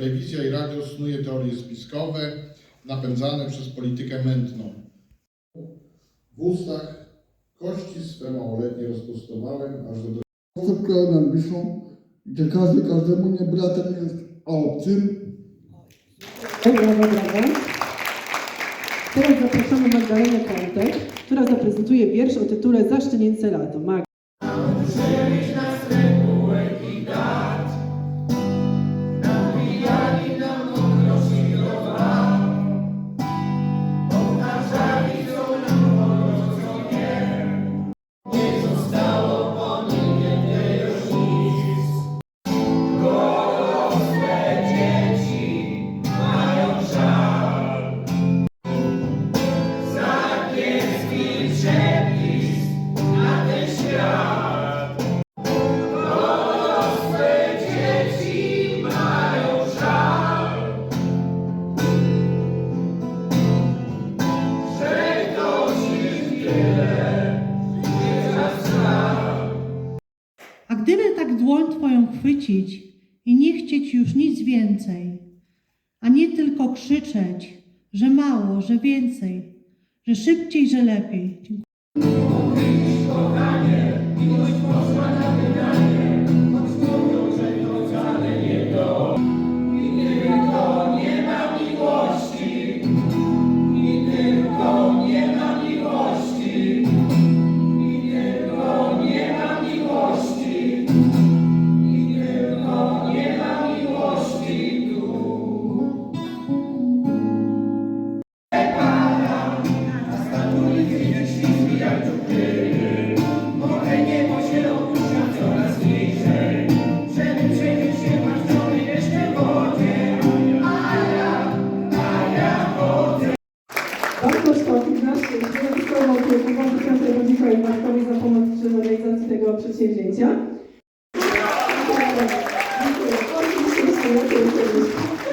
telewizja i radio snuje teorie spiskowe, napędzane przez politykę mętną. W ustach kości swe małoletnie rozpustowałem, aż do Wszystko nam piszą, każdy każdemu nie bratem jest, a obcym brawo. Teraz zapraszamy Magdalenę Kątek, która zaprezentuje wiersz o tytule Zaszczenięce lato. Gdyby tak dłoń Twoją chwycić i nie chcieć już nic więcej, a nie tylko krzyczeć, że mało, że więcej, że szybciej, że lepiej. Dziękuję. Bartosz Kowik, nasz dyrektor opiekunowa Wiktoria Rodzika i Bartowi za pomoc przy realizacji tego przedsięwzięcia. Dziękuję.